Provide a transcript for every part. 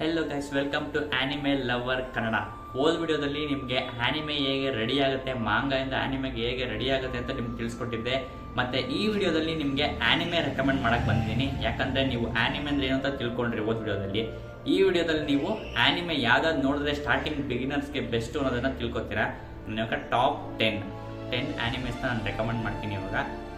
Hello guys welcome to anime lover Kannada ಹೋದ ವಿಡಿಯೋದಲ್ಲಿ ನಿಮಗೆ ಆನಿಮೆ ಹೇಗೆ ರೆಡಿ ಆಗುತ್ತೆ ಮಾಂಗಾಯಿಂದ ಆನಿಮೆಗೆ ಹೇಗೆ ರೆಡಿ ಆಗುತ್ತೆ ಅಂತ ನಿಮ್ಗೆ ತಿಳಿಸ್ಕೊಟ್ಟಿದ್ದೆ. ಮತ್ತೆ ಈ ವಿಡಿಯೋದಲ್ಲಿ ನಿಮಗೆ ಆನಿಮೆ ರೆಕಮೆಂಡ್ ಮಾಡಕ್ ಬಂದಿದ್ದೀನಿ. ಯಾಕಂದ್ರೆ ನೀವು ಆನಿಮೆ ಅಂದ್ರೆ ಏನು ಅಂತ ತಿಳ್ಕೊಂಡ್ರಿ ಓದ್ ವಿಡಿಯೋದಲ್ಲಿ ಈ ವಿಡಿಯೋದಲ್ಲಿ ನೀವು ಆನಿಮೆ ಯಾವ್ದಾದ್ರು ನೋಡಿದ್ರೆ ಸ್ಟಾರ್ಟಿಂಗ್ ಬಿಗಿನರ್ಸ್ಗೆ ಬೆಸ್ಟ್ ಅನ್ನೋದನ್ನ ತಿಳ್ಕೊತೀರಾ? ನಾನು ಇವಾಗ ಟಾಪ್ ಟೆನ್ ಟೆನ್ ಆ್ಯನಿಮೇಸ್ನ ನಾನು ರೆಕಮೆಂಡ್ ಮಾಡ್ತೀನಿ ಇವಾಗ.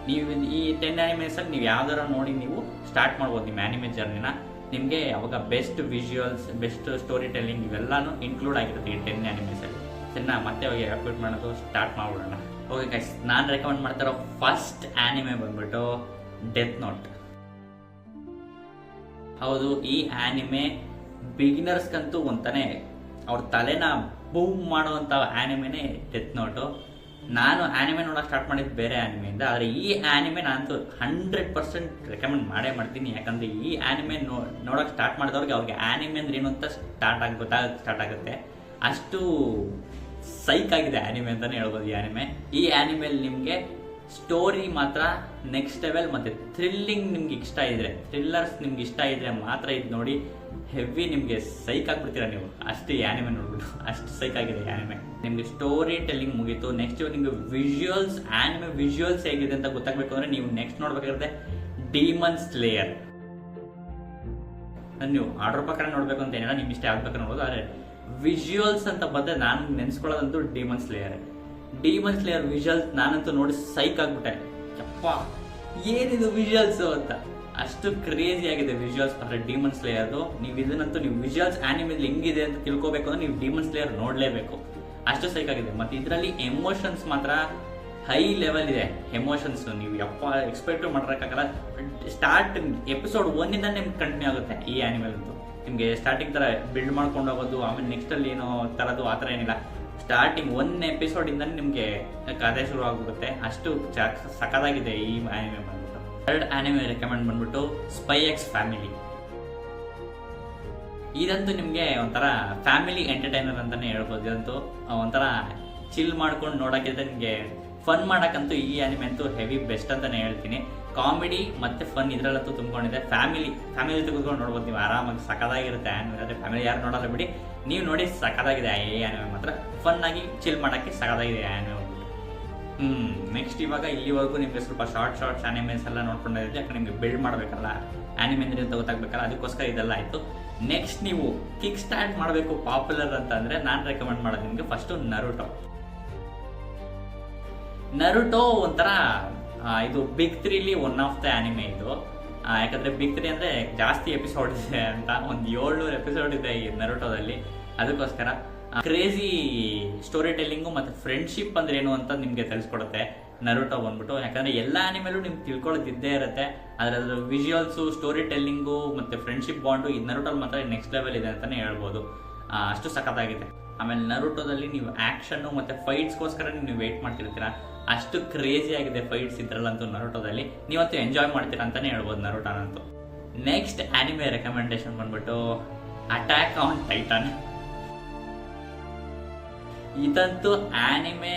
ನೀವು ಈ ಟೆನ್ ಆ್ಯನಿಮೇಸಲ್ಲಿ ನೀವು ಯಾವ್ದಾರ ನೋಡಿ ನೀವು ಸ್ಟಾರ್ಟ್ ಮಾಡ್ಬೋದು ನಿಮ್ಮ ಆನಿಮೆ ಜರ್ನಿನ ನಿಮಗೆ ಅವಾಗ best visuals best story telling ಇವೆಲ್ಲನೂ ಇನ್ಕ್ಲೂಡ್ ಆಗಿರುತ್ತೆ ಈ ಟೆನ್ ಆನಿಮೇಸಲ್ಲಿ ಸರಿನಾ? ಮತ್ತೆ ಹೋಗಿ ಅಪ್ಡೇಟ್ ಮಾಡೋದು ಸ್ಟಾರ್ಟ್ ಮಾಡ್ಬಿಡೋಣ. ಓಕೆ ಗೈಸ್ ನಾನು ರೆಕಮೆಂಡ್ ಮಾಡ್ತಿರೋ ಫಸ್ಟ್ ಆ್ಯನಿಮೆ ಬಂದ್ಬಿಟ್ಟು ಡೆತ್ ನೋಟ್ ಹೌದು, ಈ ಆ್ಯನಿಮೆ ಬಿಗಿನರ್ಸ್ಗಂತೂ ಅಂತಾನೆ ಅವ್ರ ತಲೆನ ಬೂಮ್ ಮಾಡುವಂಥ ಆ್ಯನಿಮೆನೇ ಡೆತ್ ನೋಟು ನಾನು ಆ್ಯನಿಮೆ ನೋಡೋಕೆ ಸ್ಟಾರ್ಟ್ ಮಾಡಿದ್ದು ಬೇರೆ ಆ್ಯನಿಮೆಯಿಂದ ಆದರೆ ಈ ಆನಿಮೆ ನಾನು ಹಂಡ್ರೆಡ್ ಪರ್ಸೆಂಟ್ ರೆಕಮೆಂಡ್ ಮಾಡೇ ಮಾಡ್ತೀನಿ. ಯಾಕಂದರೆ ಈ ಆನಿಮೆ ನೋ, ನೋಡೋಕೆ ಸ್ಟಾರ್ಟ್ ಮಾಡಿದವ್ರಿಗೆ ಅವ್ರಿಗೆ ಆನಿಮೆ ಅಂದ್ರೆ ಏನು ಅಂತ ಸ್ಟಾರ್ಟ್ ಆಗಿ, ಗೊತ್ತಾಗ ಸ್ಟಾರ್ಟ್ ಆಗುತ್ತೆ. ಅಷ್ಟು ಸೈಕ್ ಆಗಿದೆ ಆ್ಯನಿಮೆ ಅಂತಲೇ ಹೇಳ್ಬೋದು ಈ ಆ್ಯನಿಮೆ ಈ ಆನಿಮೆಯಲ್ಲಿ ನಿಮಗೆ ಸ್ಟೋರಿ ಮಾತ್ರ ನೆಕ್ಸ್ಟ್ ಲೆವೆಲ್ ಮತ್ತೆ ಥ್ರಿಲ್ಲಿಂಗ್ ನಿಮ್ಗೆ ಇಷ್ಟ ಇದ್ರೆ ಥ್ರಿಲ್ಲರ್ಸ್ ನಿಮ್ಗೆ ಇಷ್ಟ ಇದ್ರೆ ಮಾತ್ರ ಇದು ನೋಡಿ ಹೆವಿ ನಿಮಗೆ ಸೈಕ್ ಆಗ್ಬಿಡ್ತೀರಾ ನೀವು? ಅಷ್ಟು ಯಾನಿಮೆ ಆನಿಮೆ ನೋಡ್ಬಿಟ್ಟು, ಅಷ್ಟು ಸೈಕ್ ಆಗಿದೆ ಯಾನಿಮೆ ಆನಿಮೆ ನಿಮಗೆ ಸ್ಟೋರಿ ಟೆಲ್ಲಿಂಗ್ ಮುಗೀತು. ನೆಕ್ಸ್ಟ್ ನಿಮ್ಗೆ ವಿಜುವಲ್ಸ್ ಆನಿಮೆ ವಿಜುವಲ್ಸ್ ಹೇಗಿದೆ ಅಂತ ಗೊತ್ತಾಗಬೇಕು ಅಂದರೆ ನೀವು ನೆಕ್ಸ್ಟ್ ನೋಡ್ಬೇಕಾದ್ರೆ ಡೀಮನ್ ಸ್ಲೇಯರ್ ನೀವು ಆರ್ಡರ್ ಪ್ರಕಾರ ನೋಡಬೇಕು ಅಂತ ಏನಿಲ್ಲ ನಿಮ್ ಇಷ್ಟ ಯಾವ್ದು ಬೇಕಾದ್ರೆ ನೋಡೋದು ಆದರೆ ವಿಜುವಲ್ಸ್ ಅಂತ ಬಂದ್ರೆ ನಾನು ನೆನೆಸ್ಕೊಳ್ಳೋದಂತೂ demon slayer demon slayer visuals ನಾನಂತೂ ನೋಡಿ ಸೈಕ್ ಆಗ್ಬಿಟ್ಟೆ. ಯಪ್ಪ, ಏನಿದು ವಿಜುವಲ್ಸ್ ಅಂತ? ಅಷ್ಟು ಕ್ರೇಜಿ ಆಗಿದೆ ವಿಜುವಲ್ಸ್ ಅಂದ್ರೆ ಡೀಮನ್ ಸ್ಲೇಯರ್ದು ನೀವು ಇದನ್ನಂತೂ ನೀವು ವಿಜುವಲ್ಸ್ ಆನಿಮಲ್ ಹೆಂಗಿದೆ ಅಂತ ತಿಳ್ಕೊಬೇಕು ಅಂದ್ರೆ ನೀವು ಡೀಮನ್ ಸ್ಲೇಯರ್ ನೋಡ್ಲೇಬೇಕು. ಅಷ್ಟು ಸೈಕ್ ಆಗಿದೆ. ಮತ್ತೆ ಇದರಲ್ಲಿ ಎಮೋಷನ್ಸ್ ಮಾತ್ರ ಹೈ ಲೆವೆಲ್ ಇದೆ. ಎಮೋಷನ್ಸ್ ನೀವು ಯಪ್ಪ ಎಕ್ಸ್ಪೆಕ್ಟ್ ಮಾಡಿರೋಕ್ಕಾಗಲ್ಲ ಸ್ಟಾರ್ಟ್ ಎಪಿಸೋಡ್ ಒಂದಿಂದ ನಿಮ್ಗೆ ಕಂಟಿನ್ಯೂ ಆಗುತ್ತೆ ಈ ಆನಿಮಲ್ ಅಂತೂ ನಿಮಗೆ ಸ್ಟಾರ್ಟಿಂಗ್ ಥರ ಬಿಲ್ಡ್ ಮಾಡ್ಕೊಂಡು ಹೋಗೋದು, ಆಮೇಲೆ ನೆಕ್ಸ್ಟ್ ಅಲ್ಲಿ ಏನೋ ತರದು ಆ ಥರ ಏನಿಲ್ಲ. ಸ್ಟಾರ್ಟಿಂಗ್ ಒನ್ ಎಪಿಸೋಡ್ ಇಂದ ನಿಮಗೆ ಕಥೆ ಶುರು ಆಗೋಗುತ್ತೆ ಅಷ್ಟು ಸಖತ್ತಾಗಿದೆ ಈ ಆನಿಮೆ ಆನಿಮೆ ರೆಕಮೆಂಡ್ ಬಂದ್ಬಿಟ್ಟು ಸ್ಪೈ ಎಕ್ಸ್ ಫ್ಯಾಮಿಲಿ ಇದಂತೂ ನಿಮಗೆ ಒಂಥರ ಫ್ಯಾಮಿಲಿ ಎಂಟರ್ಟೈನರ್ ಅಂತಲೇ ಹೇಳ್ಬೋದು. ಇದಂತೂ ಒಂಥರ ಚಿಲ್ ಮಾಡ್ಕೊಂಡು ನೋಡೋಕ್ಕಿಂತ ನಿಮಗೆ ಫನ್ ಮಾಡೋಕ್ಕಂತೂ ಈ ಆನಿಮೆ ಅಂತೂ ಹೆವಿ ಬೆಸ್ಟ್ ಅಂತಲೇ ಹೇಳ್ತೀನಿ. ಕಾಮಿಡಿ ಮತ್ತು ಫನ್ ಇದರಲ್ಲಂತೂ ತುಂಬಿಕೊಂಡಿದೆ. ಫ್ಯಾಮಿಲಿ ಫ್ಯಾಮಿಲಿ ಜೊತೆ ಕೂತ್ಕೊಂಡು ನೋಡ್ಬೋದು ನೀವು. ಆರಾಮಾಗಿ ಸಖತ್ತಾಗಿರುತ್ತೆ ಆನಿಮೆ ಅಂದರೆ ಫ್ಯಾಮಿಲಿ ಯಾರು ನೋಡಲ್ಲ ಬಿಡಿ. ನೀವು ನೋಡಿ ಸಖತ್ತಾಗಿದೆ ಈ ಆನಿಮೆ ಮಾತ್ರ. ಫನ್ನಾಗಿ ಚಿಲ್ ಮಾಡೋಕ್ಕೆ ಸಖತ್ತಾಗಿದೆ ಬಂದ್ಬಿಟ್ಟು ಹ್ಮ್ ನೆಕ್ಸ್ಟ್ ಇವಾಗ ಇಲ್ಲಿವರೆಗೂ ನಿಮ್ಗೆ ಸ್ವಲ್ಪ ಶಾರ್ಟ್ ಶಾರ್ಟ್ಸ್ ಆನಿಮೇಸ್ ಎಲ್ಲ ನೋಡ್ಕೊಂಡಿದ್ದೆ ಯಾಕಂದ್ರೆ ನಿಮಗೆ ಬಿಲ್ಡ್ ಮಾಡಬೇಕಲ್ಲ ಆನಿಮೆ ಅಂದ್ರೆ ಅಂತ ಗೊತ್ತಾಗ್ಬೇಕಲ್ಲ, ಅದಕ್ಕೋಸ್ಕರ ಇದೆಲ್ಲ ಆಯ್ತು. ನೆಕ್ಸ್ಟ್ ನೀವು ಕಿಕ್ ಸ್ಟಾರ್ಟ್ ಮಾಡಬೇಕು ಪಾಪ್ಯುಲರ್ ಅಂತ ಅಂದ್ರೆ ನಾನು ರೆಕಮೆಂಡ್ ಮಾಡೋದು ನಿಮಗೆ ಫಸ್ಟು ನರುಟೋ ನರುಟೋ ಒಂಥರ ಇದು ಬಿಗ್ ತ್ರೀಲಿ ಒನ್ ಆಫ್ ದ ಆನಿಮೆ ಇದು. ಯಾಕಂದ್ರೆ ಬಿಗ್ ತ್ರೀ ಅಂದ್ರೆ ಜಾಸ್ತಿ ಎಪಿಸೋಡ್ ಇದೆ ಅಂತ, ಒಂದು ಏಳ್ನೂರು ಎಪಿಸೋಡ್ ಇದೆ ಈ ನರುಟೋದಲ್ಲಿ ಅದಕ್ಕೋಸ್ಕರ ಕ್ರೇಜಿ ಸ್ಟೋರಿ ಟೆಲ್ಲಿಂಗು ಮತ್ತೆ ಫ್ರೆಂಡ್ಶಿಪ್ ಅಂದ್ರೆ ಏನು ಅಂತ ನಿಮಗೆ ತಿಳಿಸ್ಕೊಡುತ್ತೆ. ನರುಟೋ ಬಂದ್ಬಿಟ್ಟು, ಯಾಕಂದ್ರೆ ಎಲ್ಲ ಆನಿಮೇಲೂ ನಿಮ್ಗೆ ತಿಳ್ಕೊಳ್ಳೋದಿದ್ದೇ ಇರುತ್ತೆ. ಅದರ ವಿಜುವಲ್ಸು ಸ್ಟೋರಿ ಟೆಲ್ಲಿಂಗು ಮತ್ತೆ ಫ್ರೆಂಡ್ಶಿಪ್ ಬಾಂಡು ಈ ನರೋಟಲ್ ಮಾತ್ರ ನೆಕ್ಸ್ಟ್ ಲೆವೆಲ್ ಇದೆ ಅಂತಾನೆ ಹೇಳ್ಬೋದು. ಅಷ್ಟು ಸಖತ್ತಾಗಿದೆ. ಆಮೇಲೆ ನರೋಟೋದಲ್ಲಿ ನೀವು ಆಕ್ಷನ್ ಮತ್ತೆ ಫೈಟ್ಸ್ಗೋಸ್ಕರ ನೀವು ವೇಟ್ ಮಾಡ್ತಿರ್ತೀರಾ? ಅಷ್ಟು ಕ್ರೇಜಿ ಆಗಿದೆ ಫೈಟ್ಸ್ ಇದ್ರಲ್ಲಂತೂ ನರೋಟೋದಲ್ಲಿ ನೀವಂತೂ ಎಂಜಾಯ್ ಮಾಡ್ತೀರಾ ಅಂತಾನೆ ಹೇಳ್ಬೋದು ನರುಟೋನಂತೂ ನೆಕ್ಸ್ಟ್ ಆನಿಮೆ ರೆಕಮೆಂಡೇಶನ್ ಬಂದ್ಬಿಟ್ಟು ಅಟ್ಯಾಕ್ ಆನ್ ಟೈಟನ್ ಇದಂತೂ anime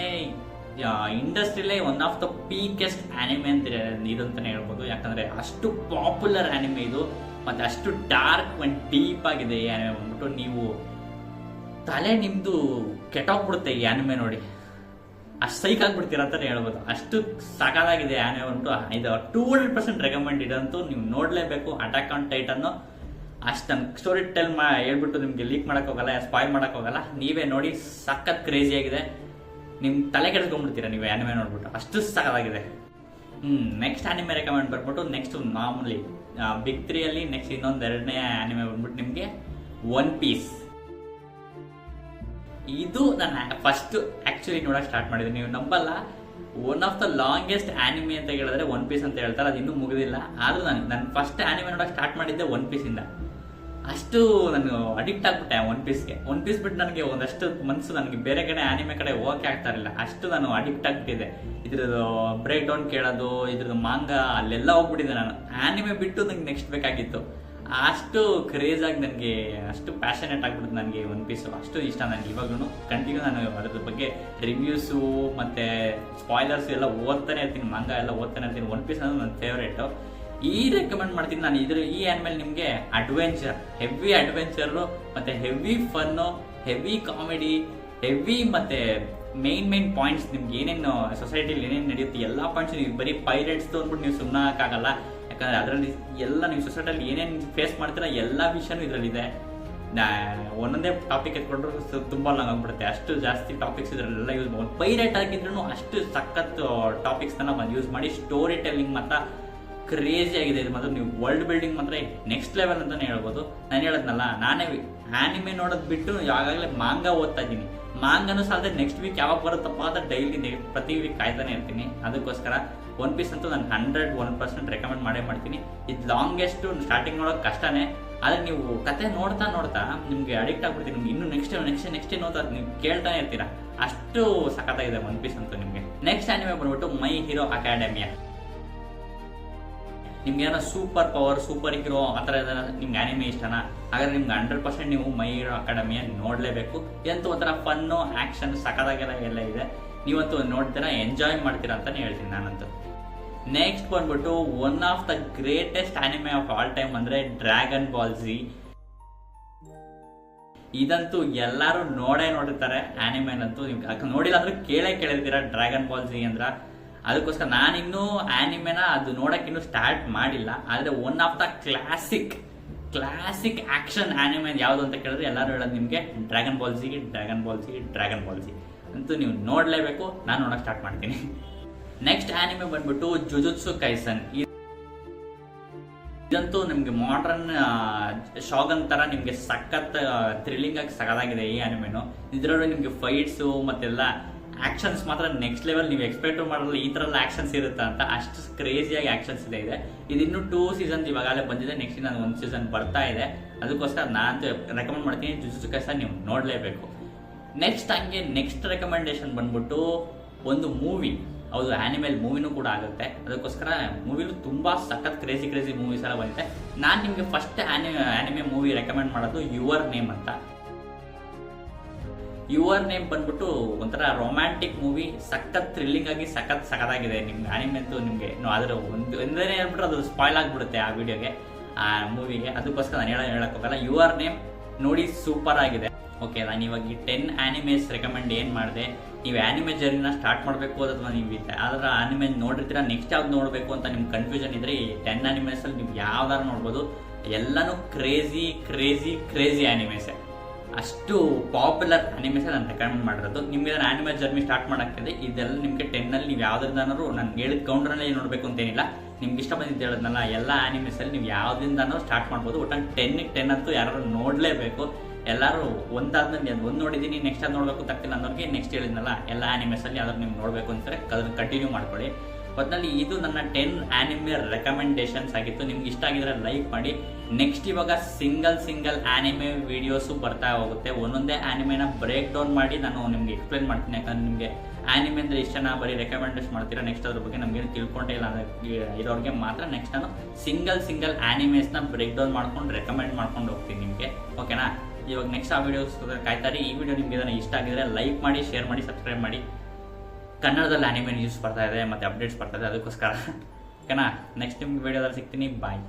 ಇಂಡಸ್ಟ್ರಿಲೇ one of the peakest anime ಅಂತ ಇದಂತಾನೆ ಹೇಳ್ಬೋದು. ಯಾಕಂದ್ರೆ ಅಷ್ಟು ಪಾಪ್ಯುಲರ್ ಆನಿಮೆ ಇದು, ಮತ್ತೆ ಅಷ್ಟು ಡಾರ್ಕ್ ಒಂದು ಡೀಪ್ ಆಗಿದೆ ಈ ಆನಿಮೆ ಬಂದ್ಬಿಟ್ಟು. ನೀವು ತಲೆ ನಿಮ್ದು ಕೆಟ್ಟೋಗ್ಬಿಡುತ್ತೆ ಈ ಆನಿಮೆ ನೋಡಿ. ಅಷ್ಟು ಸೈಕ್ ಆಗ್ಬಿಡ್ತೀರ ಅಂತ ಹೇಳ್ಬೋದು. ಅಷ್ಟು ಸಾಕಾಗಿದೆ ಆನಿಮೆ ಬಂದ್ಬಿಟ್ಟು. ಇದು ಟೂ ಹಂಡ್ರೆಡ್ ಪರ್ಸೆಂಟ್ ರೆಕಮೆಂಡ್ ಇದಂತೂ ನೀವು ನೋಡಲೇಬೇಕು. ಅಟ್ಯಾಕ್ ಆನ್ ಟೈಟನ್ನು ಅಷ್ಟು ನಮ್ಗೆ ಸ್ಟೋರಿ ಟೆಲ್ ಮಾ ಹೇಳ್ಬಿಟ್ಟು ನಿಮಗೆ ಲೀಕ್ ಮಾಡಕ್ ಹೋಗಲ್ಲ ಸ್ಪಾಯ್ ಮಾಡಕ್ ಹೋಗಲ್ಲ. ನೀವೇ ನೋಡಿ ಸಖತ್ ಕ್ರೇಜಿ ಆಗಿದೆ. ನಿಮ್ ತಲೆ ಕೆಡಿಸ್ಕೊಂಡ್ಬಿಡ್ತೀರಾ ನೀವು ಆನಿಮೆ ನೋಡ್ಬಿಟ್ಟು? ಅಷ್ಟು ಸಖತ್ತಾಗಿದೆ. ಹ್ಮ್ ನೆಕ್ಸ್ಟ್ ಆನಿಮೆ ರೆಕಮೆಂಡ್ ಬರ್ಬಿಟ್ಟು ನೆಕ್ಸ್ಟ್ ಮಾಮೂಲಿ ಬಿಗ್ ತ್ರೀಯಲ್ಲಿ ನೆಕ್ಸ್ಟ್ ಇನ್ನೊಂದು ಎರಡನೇ ಆನಿಮೆ ಬಂದ್ಬಿಟ್ಟು ನಿಮಗೆ ಒನ್ ಪೀಸ್ ಇದು ನಾನು ಫಸ್ಟ್ ಆ್ಯಕ್ಚುಲಿ ನೋಡಕ್ ಸ್ಟಾರ್ಟ್ ಮಾಡಿದೆ ನೀವು ನಂಬಲ್ಲ one of the longest anime ಅಂತ ಹೇಳಿದ್ರೆ ಒನ್ ಪೀಸ್ ಅಂತ ಹೇಳ್ತಾರೆ, ಅದು ಇನ್ನೂ ಮುಗಿದಿಲ್ಲ. ಆದರೂ ನಾನು ನನ್ನ ಫಸ್ಟ್ ಆನಿಮೆ ನೋಡಕ್ ಸ್ಟಾರ್ಟ್ ಮಾಡಿದ್ದೆ ಒನ್ ಪೀಸಿಂದ ಅಷ್ಟು ನಾನು ಅಡಿಕ್ಟ್ ಆಗ್ಬಿಟ್ಟೆ ಒನ್ ಪೀಸ್ಗೆ ಒನ್ ಪೀಸ್ ಬಿಟ್ಟು ನನಗೆ ಒಂದಷ್ಟು ಮನಸ್ಸು ನನಗೆ ಬೇರೆ ಕಡೆ ಆನಿಮೆ ಕಡೆ ಹೋಗಕ್ಕೆ ಆಗ್ತಾ ಇರಲಿಲ್ಲ ಅಷ್ಟು ನಾನು ಅಡಿಕ್ಟ್ ಆಗ್ಬಿಟ್ಟಿದೆ ಇದ್ರದ್ದು ಬ್ರೇಕ್ ಡೌನ್ ಕೇಳೋದು, ಇದ್ರದ್ದು ಮಾಂಗ ಅಲ್ಲೆಲ್ಲ ಹೋಗ್ಬಿಟ್ಟಿದ್ದೆ ನಾನು. ಆನಿಮೆ ಬಿಟ್ಟು ನಂಗೆ ನೆಕ್ಸ್ಟ್ ಬೇಕಾಗಿತ್ತು. ಅಷ್ಟು ಕ್ರೇಜ್ ಆಗಿ ನನಗೆ, ಅಷ್ಟು ಪ್ಯಾಷನೇಟ್ ಆಗ್ಬಿಡುತ್ತೆ ನನಗೆ ಒನ್ ಪೀಸು ಅಷ್ಟು ಇಷ್ಟ ನನಗೆ ಇವಾಗಲೂ ಕಂಟಿನ್ಯೂ ನಾನು ಅದ್ರ ಬಗ್ಗೆ ರಿವ್ಯೂಸು ಮತ್ತು ಸ್ಪಾಯ್ಲರ್ಸ್ ಎಲ್ಲ ಓದ್ತಾನೆ ಇರ್ತೀನಿ ಮಾಂಗ ಎಲ್ಲ ಓದ್ತಾನೆ ಇರ್ತೀನಿ. ಒನ್ ಪೀಸ್ ಅನ್ನೋದು ನನ್ನ ಫೇವ್ರೇಟು ಈ ರೆಕಮೆಂಡ್ ಮಾಡ್ತೀನಿ ನಾನು. ಇದ್ರ ಈ ಆನ್ಮೇಲೆ ನಿಮಗೆ ಅಡ್ವೆಂಚರ್ ಹೆವಿ ಅಡ್ವೆಂಚರು ಮತ್ತೆ heavy fun heavy comedy heavy ಮತ್ತೆ ಮೇನ್ ಮೇನ್ ಪಾಯಿಂಟ್ಸ್ ನಿಮ್ಗೆ ಏನೇನು ಸೊಸೈಟಿಲಿ ಏನೇನು ನಡೆಯುತ್ತೆ, ಎಲ್ಲ ಪಾಯಿಂಟ್ಸ್ ನೀವು ಬರೀ ಪೈರೇಟ್ಸ್ ಅಂದ್ಬಿಟ್ಟು ನೀವು ಸುಮ್ಮನೆ ಹಾಕಾಗಲ್ಲ. ಯಾಕಂದ್ರೆ ಅದರಲ್ಲಿ ಎಲ್ಲ ನೀವು ಸೊಸೈಟಿಯಲ್ಲಿ ಏನೇನು ಫೇಸ್ ಮಾಡ್ತೀರಾ, ಎಲ್ಲ ವಿಷಯನೂ ಇದರಲ್ಲಿದೆ. ಒಂದೊಂದೇ ಟಾಪಿಕ್ ಎತ್ಕೊಂಡ್ರು ತುಂಬ ಲಾಂಗ್ ಆಗ್ಬಿಡುತ್ತೆ. ಅಷ್ಟು ಜಾಸ್ತಿ ಟಾಪಿಕ್ಸ್ ಇದರಲ್ಲೆಲ್ಲ ಯೂಸ್ ಮಾಡ್ಬೋದು ಪೈರೇಟ್ ಆಗಿದ್ರು ಅಷ್ಟು ಸಖತ್ ಟಾಪಿಕ್ಸ್ ಬಂದು ಯೂಸ್ ಮಾಡಿ ಸ್ಟೋರಿ ಟೆಲ್ಲಿಂಗ್ ಮಾತ್ರ ಕ್ರೇಜಿ ಆಗಿದೆ. ಇದು ಮಾತ್ರ ನೀವು ವರ್ಲ್ಡ್ ಬಿಲ್ಡಿಂಗ್ ಮಾತ್ರ ನೆಕ್ಸ್ಟ್ ಲೆವೆಲ್ ಅಂತಾನೆ ಹೇಳ್ಬೋದು. ನಾನು ಹೇಳದ್ನಲ್ಲ, ನಾನೇ ಆನಿಮೆ ನೋಡೋದು ಬಿಟ್ಟು ಯಾವಾಗಲೇ ಮಾಂಗ ಓದ್ತಾ ಇದ್ದೀನಿ. ಮಾಂಗನೂ ಸಾಲದೆ ನೆಕ್ಸ್ಟ್ ವೀಕ್ ಯಾವಾಗ ಬರುತ್ತಪ್ಪ ಅಂತ ಡೈಲಿ ಪ್ರತಿ ವೀಕ್ ಕಾಯ್ತಾನೆ ಇರ್ತೀನಿ. ಅದಕ್ಕೋಸ್ಕರ ಒನ್ ಪೀಸ್ ಅಂತೂ ನಾನು ಹಂಡ್ರೆಡ್ ಒನ್ ಪರ್ಸೆಂಟ್ ರೆಕಮೆಂಡ್ ಮಾಡೇ ಮಾಡ್ತೀನಿ. ಇದು ಲಾಂಗೆಸ್ಟ್ ಸ್ಟಾರ್ಟಿಂಗ್ ನೋಡೋಕೆ ಕಷ್ಟನೇ. ಆದರೆ ನೀವು ಕತೆ ನೋಡ್ತಾ ನೋಡ್ತಾ ನಿಮಗೆ ಅಡಿಕ್ಟ್ ಆಗ್ಬಿಡ್ತೀನಿ. ನಿಮ್ಗೆ ಇನ್ನು ನೆಕ್ಸ್ಟ್ ನೆಕ್ಸ್ಟ್ ನೆಕ್ಸ್ಟ್ ಏನು ಅಂತ ನೀವು ಕೇಳ್ತಾನೆ ಇರ್ತೀರಾ. ಅಷ್ಟು ಸಖತ್ತಾಗಿದೆ ಒನ್ ಪೀಸ್ ಅಂತೂ ನಿಮಗೆ. ನೆಕ್ಸ್ಟ್ ಆ್ಯನಿಮೆ ಬಂದ್ಬಿಟ್ಟು ಮೈ ಹೀರೋ ಅಕಾಡೆಮಿಯಾ ನಿಮ್ಗೆ ಸೂಪರ್ ಪವರ್ ಸೂಪರ್ ಹೀರೋ ಆ ಥರ ಏನಾರ ನಿಮ್ಗೆ ಆ್ಯನಿಮೆ ಇಷ್ಟನ ಹಾಗಾದ್ರೆ ನಿಮ್ಗೆ ಹಂಡ್ರೆಡ್ ಪರ್ಸೆಂಟ್ ನೀವು ಮೈ ಹೀರೋ ಅಕಾಡೆಮಿಯ ನೋಡಲೇಬೇಕು. ಎಂತ ಒಂಥರ ಫನ್ನು ಆ್ಯಕ್ಷನ್ ಸಕದಾಗೆಲ್ಲ ಎಲ್ಲ ಇದೆ. ನೀವಂತೂ ನೋಡ್ತೀರಾ ಎಂಜಾಯ್ ಮಾಡ್ತೀರಾ ಅಂತಲೇ ಹೇಳ್ತೀನಿ ನಾನಂತೂ. ನೆಕ್ಸ್ಟ್ ಬಂದ್ಬಿಟ್ಟು one of the greatest anime of all time ಅಂದರೆ ಡ್ರ್ಯಾಗನ್ ಬಾಲ್ ಜಿ ಇದಂತೂ ಎಲ್ಲರೂ ನೋಡೇ ನೋಡಿರ್ತಾರೆ ಆ್ಯನಿಮೆನಂತೂ ನಿಮ್ಗೆ ಅದಕ್ಕೆ ನೋಡಿಲ್ಲ ಅಂದ್ರೆ ಕೇಳೇ ಕೇಳಿರ್ತೀರ ಡ್ರ್ಯಾಗನ್ ಬಾಲ್ ಜಿ ಅಂದ್ರ? ಅದಕ್ಕೋಸ್ಕರ ನಾನಿನ್ನೂ ಆನಿಮೆನ ಅದು ನೋಡಕ್ ಇನ್ನೂ ಸ್ಟಾರ್ಟ್ ಮಾಡಿಲ್ಲ. ಆದ್ರೆ one of the classic classic action anime ಯಾವುದು ಅಂತ ಕೇಳಿದ್ರೆ ಎಲ್ಲರೂ ಹೇಳೋದು ನಿಮಗೆ Dragon Ball Z Dragon Ball Z Dragon Ball Z ಅಂತೂ ನೀವು ನೋಡಲೇಬೇಕು. ನಾನು ನೋಡೋಕೆ ಸ್ಟಾರ್ಟ್ ಮಾಡ್ತೀನಿ. ನೆಕ್ಸ್ಟ್ ಆ್ಯನಿಮೆ ಬಂದ್ಬಿಟ್ಟು ಜುಜುತ್ಸು ಕೈಸನ್ ಇದಂತೂ ನಿಮಗೆ ಮಾಡ್ರನ್ ಶಾಗನ್ ತರ ನಿಮಗೆ ಸಖತ್ ಥ್ರಿಲ್ಲಿಂಗ್ ಆಗಿ ಸಖತ್ತಾಗಿದೆ ಈ ಆನಿಮೆನು ಇದರಲ್ಲೂ ನಿಮಗೆ ಫೈಟ್ಸು ಮತ್ತೆಲ್ಲ ಆಕ್ಷನ್ಸ್ ಮಾತ್ರ ನೆಕ್ಸ್ಟ್ ಲೆವೆಲ್ ನೀವು ಎಕ್ಸ್ಪೆಕ್ಟ್ ಮಾಡಲ್ಲ ಈ ಥರ ಆಕ್ಷನ್ಸ್ ಇರುತ್ತೆ ಅಂತ ಅಷ್ಟು ಕ್ರೇಜಿಯಾಗಿ ಆಕ್ಷನ್ಸ್ ಇದೆ ಇದೆ. ಇದಿನ್ನು ಟೂ ಸೀಸನ್ ಇವಾಗಲೇ ಬಂದಿದೆ ನೆಕ್ಸ್ಟ್ ನಾನು ಒಂದು ಸೀಸನ್ ಬರ್ತಾ ಇದೆ. ಅದಕ್ಕೋಸ್ಕರ ನಾನು ರೆಕಮೆಂಡ್ ಮಾಡ್ತೀನಿ ಜುಜುಕಸ ನೀವು ನೋಡಲೇಬೇಕು. ನೆಕ್ಸ್ಟ್ ಹಂಗೆ ನೆಕ್ಸ್ಟ್ ರೆಕಮೆಂಡೇಶನ್ ಬಂದ್ಬಿಟ್ಟು ಒಂದು ಮೂವಿ ಹೌದು ಆನಿಮಲ್ ಮೂವಿನೂ ಕೂಡ ಆಗುತ್ತೆ. ಅದಕ್ಕೋಸ್ಕರ ಮೂವಿಲು ತುಂಬ ಸಖತ್ ಕ್ರೇಜಿ ಕ್ರೇಜಿ ಮೂವೀಸ್ ಎಲ್ಲ ಬಂದಿದೆ. ನಾನು ನಿಮಗೆ ಫಸ್ಟ್ ಆನಿಮೆ ಮೂವಿ ರೆಕಮೆಂಡ್ ಮಾಡೋದು ಯುವರ್ ನೇಮ್ ಅಂತ. ಯುವರ್ ನೇಮ್ ಬಂದ್ಬಿಟ್ಟು ಒಂಥರ ರೊಮ್ಯಾಂಟಿಕ್ ಮೂವಿ ಸಖತ್ ಥ್ರಿಲ್ಲಿಂಗ್ ಆಗಿ ಸಖತ್ ಸಖತ್ತಾಗಿದೆ. ನಿಮ್ಗೆ ಆನಿಮೆ ಅಂತೂ ನಿಮಗೆ ಆದರೆ ಒಂದು ಒಂದೇ ಹೇಳ್ಬಿಟ್ರೆ ಅದು ಸ್ಪಾಯ್ಲ್ ಆಗಿಬಿಡುತ್ತೆ ಆ ವಿಡಿಯೋಗೆ ಆ ಮೂವಿಗೆ ಅದಕ್ಕೋಸ್ಕರ ನಾನು ಹೇಳ ಹೇಳಕ್ ಹೋಗಲ್ಲ. ಯುವರ್ ನೇಮ್ ನೋಡಿ ಸೂಪರ್ ಆಗಿದೆ. ಓಕೆ ನಾನು ಇವಾಗ ಈ ಟೆನ್ ಆನಿಮೇಸ್ ರೆಕಮೆಂಡ್ ಏನು ಮಾಡಿದೆ? ನೀವು ಆನಿಮೆ ಜರ್ನಿನ ಸ್ಟಾರ್ಟ್ ಮಾಡಬೇಕು ಅಥವಾ ನೀವು ಯಾವ್ದಾರ ಆನಿಮೆ ನೋಡಿರ್ತೀರ ನೆಕ್ಸ್ಟ್ ಯಾವ್ದು ನೋಡಬೇಕು ಅಂತ ನಿಮ್ಗೆ ಕನ್ಫ್ಯೂಷನ್ ಇದ್ರೆ ಈ ಟೆನ್ ಆನಿಮೇಸಲ್ಲಿ ನೀವು ಯಾವ್ದಾರು ನೋಡ್ಬೋದು. ಎಲ್ಲನೂ ಕ್ರೇಜಿ ಕ್ರೇಜಿ ಕ್ರೇಜಿ ಆನಿಮೇಸೆ ಅಷ್ಟು ಪಾಪ್ಯುಲರ್ ಅನಿಮೇಷನ್ ನಾನು ರೆಕಮೆಂಡ್ ಮಾಡಿರೋದು. ನಿಮಗೆ ಆನಿಮಲ್ ಜರ್ನಿ ಸ್ಟಾರ್ಟ್ ಮಾಡೋಕ್ಕಿದೆ. ಇದೆಲ್ಲ ನಿಮಗೆ ಟೆನ್ನಲ್ಲಿ ನೀವು ಯಾವ್ದ್ರಿಂದನೂ ನಾನು ಹೇಳಿದ ಕೌಂಡ್ರಲ್ಲೇ ನೋಡಬೇಕು ಅಂತೇನಿಲ್ಲ. ನಿಮ್ಗೆ ಇಷ್ಟ ಬಂದಿದ್ದು ಹೇಳೋದ್ನಲ್ಲ, ಎಲ್ಲ ಆನಿಮೇಸಲ್ಲಿ ನೀವು ಯಾವ್ದಿಂದನೂ ಸ್ಟಾರ್ಟ್ ಮಾಡ್ಬೋದು. ಒಟ್ಟು ಟೆನ್ನಿಗೆ ಟೆನ್ ಅಂತೂ ಯಾರು ನೋಡಲೇಬೇಕು. ಎಲ್ಲರೂ ಒಂದಾದ್ಮೇಲೆ ಒಂದು ನೋಡಿದ್ದೀನಿ ನೆಕ್ಸ್ಟ್ ಅದು ನೋಡಬೇಕು ತಕ್ಕಿಲ್ಲ ಅನ್ನೋರಿಗೆ ನೆಕ್ಸ್ಟ್ ಹೇಳಿದ್ನಲ್ಲ, ಎಲ್ಲ ಆನಿಮೇಸಲ್ಲಿ ಯಾವ್ದಾದ್ರು ನೀವು ನೋಡಬೇಕು ಅಂತಾರೆ. ಅದನ್ನು ಕಂಟಿನ್ಯೂ ಮಾಡ್ಕೊಳ್ಳಿ. ಒಟ್ಟಿನಲ್ಲಿ ಇದು ನನ್ನ ಟೆನ್ ಆನಿಮೆ ರೆಕಮೆಂಡೇಶನ್ಸ್ ಆಗಿತ್ತು. ನಿಮ್ಗೆ ಇಷ್ಟ ಆಗಿದ್ರೆ ಲೈಕ್ ಮಾಡಿ. ನೆಕ್ಸ್ಟ್ ಇವಾಗ ಸಿಂಗಲ್ ಸಿಂಗಲ್ ಆನಿಮೆ ವಿಡಿಯೋಸು ಬರ್ತಾ ಹೋಗುತ್ತೆ. ಒಂದೊಂದೇ ಆನಿಮೆನ ಬ್ರೇಕ್ ಡೌನ್ ಮಾಡಿ ನಾನು ನಿಮ್ಗೆ ಎಕ್ಸ್ಪ್ಲೇನ್ ಮಾಡ್ತೀನಿ. ಯಾಕಂದ್ರೆ ನಿಮಗೆ ಆನಿಮೆ ಇಷ್ಟ ಇಷ್ಟನ ಬರೀ ರೆಕಮೆಂಡೇಶನ್ ಮಾಡ್ತೀರಾ? ನೆಕ್ಸ್ಟ್ ಅದ್ರ ಬಗ್ಗೆ ನಮಗೇನು ತಿಳ್ಕೊಂಡೇ ಇಲ್ಲ. ಅಂದ್ರೆ ಇರೋರಿಗೆ ಮಾತ್ರ ನೆಕ್ಸ್ಟ್ ನಾನು ಸಿಂಗಲ್ ಸಿಂಗಲ್ ಆನಿಮೇಸ್ನ ಬ್ರೇಕ್ ಡೌನ್ ಮಾಡ್ಕೊಂಡು ರೆಕಮೆಂಡ್ ಮಾಡ್ಕೊಂಡು ಹೋಗ್ತೀನಿ ನಿಮಗೆ. ಓಕೆನಾ ಇವಾಗ ನೆಕ್ಸ್ಟ್ ಆ ವಿಡಿಯೋಸ್ ಕಾಯ್ತಾರೆ ಈ ವಿಡಿಯೋ ನಿಮ್ಗೆ ಇಷ್ಟ ಆಗಿದ್ರೆ ಲೈಕ್ ಮಾಡಿ ಶೇರ್ ಮಾಡಿ ಸಬ್ಸ್ಕ್ರೈಬ್ ಮಾಡಿ. ಕನ್ನಡದಲ್ಲಿ ಆನಿಮೆ ನ್ಯೂಸ್ ಬರ್ತಾ ಇದೆ, ಮತ್ತೆ ಅಪ್ಡೇಟ್ಸ್ ಬರ್ತಾ ಇದೆ, ಅದಕ್ಕೋಸ್ಕರ. ಓಕೆನಾ ನೆಕ್ಸ್ಟ್ ನಿಮ್ಗೆ ವಿಡಿಯೋದಲ್ಲಿ ಸಿಗ್ತೀನಿ ಬಾಯ್